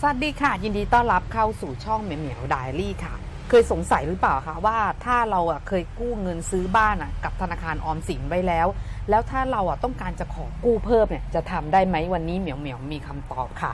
สวัสดีค่ะ ยินดีต้อนรับเข้าสู่ช่องเหมียวเหมียวไดรี่ค่ะ เคยสงสัยหรือเปล่าคะว่าถ้าเราอะเคยกู้เงินซื้อบ้านอะกับธนาคารออมสินไว้แล้ว แล้วถ้าเราอะต้องการจะขอกู้เพิ่มเนี่ยจะทำได้ไหมวันนี้เหมียวเหมียวมีคำตอบค่ะ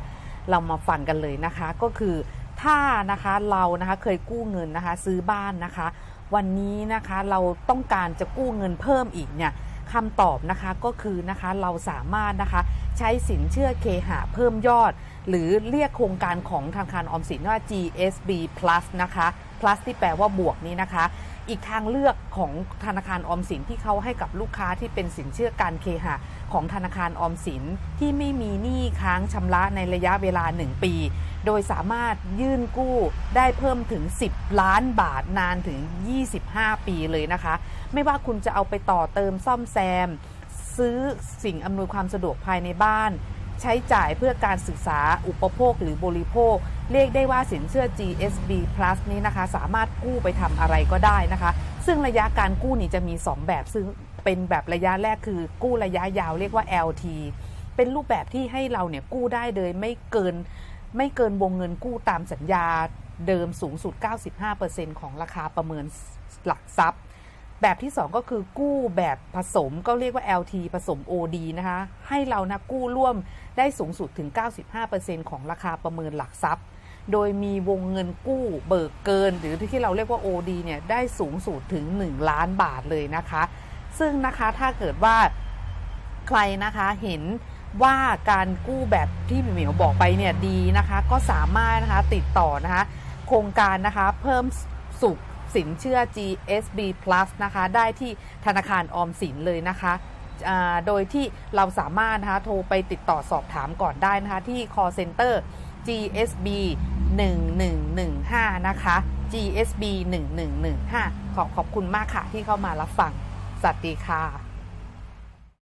เรามาฟังกันเลยนะคะก็คือถ้านะคะเรานะคะเคยกู้เงินนะคะซื้อบ้านนะคะ วันนี้นะคะเราต้องการจะกู้เงินเพิ่มอีกเนี่ยคำตอบนะคะก็คือนะคะเราสามารถนะคะ ใช้สินเชื่อเคหะเพิ่มยอด หรือเรียกโครงการของธนาคารออมสินว่า GSB Plus นะคะ plus ที่แปลว่าบวกนี้นะคะ อีกทางเลือกของธนาคารออมสินที่เขาให้กับลูกค้าที่เป็นสินเชื่อการเคหะของธนาคารออมสินที่ไม่มีหนี้ค้างชำระในระยะเวลา 1 ปี โดยสามารถยื่นกู้ได้เพิ่มถึง 10 ล้านบาทนานถึง 25 ปีเลยนะคะ ไม่ว่าคุณจะเอาไปต่อเติมซ่อมแซม ซื้อสิ่งอำนวยความสะดวกภายในบ้าน ใช้จ่ายเพื่อการศึกษาอุปโภคหรือบริโภค เรียกได้ว่าสินเชื่อ GSB Plus นี้นะคะ สามารถกู้ไปทำอะไรก็ได้นะคะ ซึ่งระยะการกู้นี่จะมี 2 แบบซึ่งเป็นแบบระยะแรกคือ กู้ระยะยาวเรียกว่า LT เป็นรูปแบบที่ให้เราเนี่ยกู้ได้โดยไม่เกินไม่เกินวงเงินกู้ตามสัญญาเดิมสูงสุด 95%ของราคาประเมินหลักทรัพย์ แบบที่ 2 ก็คือกู้แบบผสมก็เรียกว่า LT ผสม OD นะคะ ให้เรานะกู้ร่วมได้สูงสุดถึง 95%ของราคาประเมินหลักทรัพย์ โดยมีวงเงินกู้เบิกเกิน หรือที่เราเรียกว่า OD เนี่ยได้สูงสุดถึง 1 ล้านบาทเลยนะคะ ซึ่งนะคะถ้าเกิดว่าใครนะคะเห็นว่าการกู้แบบที่เหมียวบอกไปเนี่ยดีนะคะ ก็สามารถนะคะติดต่อนะคะ โครงการนะคะเพิ่มสุข สินเชื่อ GSB Plus นะคะได้ที่ธนาคารออมสินเลยนะคะโดยที่เราสามารถนะคะโทรไปติดต่อสอบถามก่อนได้นะคะที่ call center GSB 1115 นะคะ GSB 1115 ขอขอบคุณมากค่ะที่เข้ามารับฟัง สวัสดีค่ะ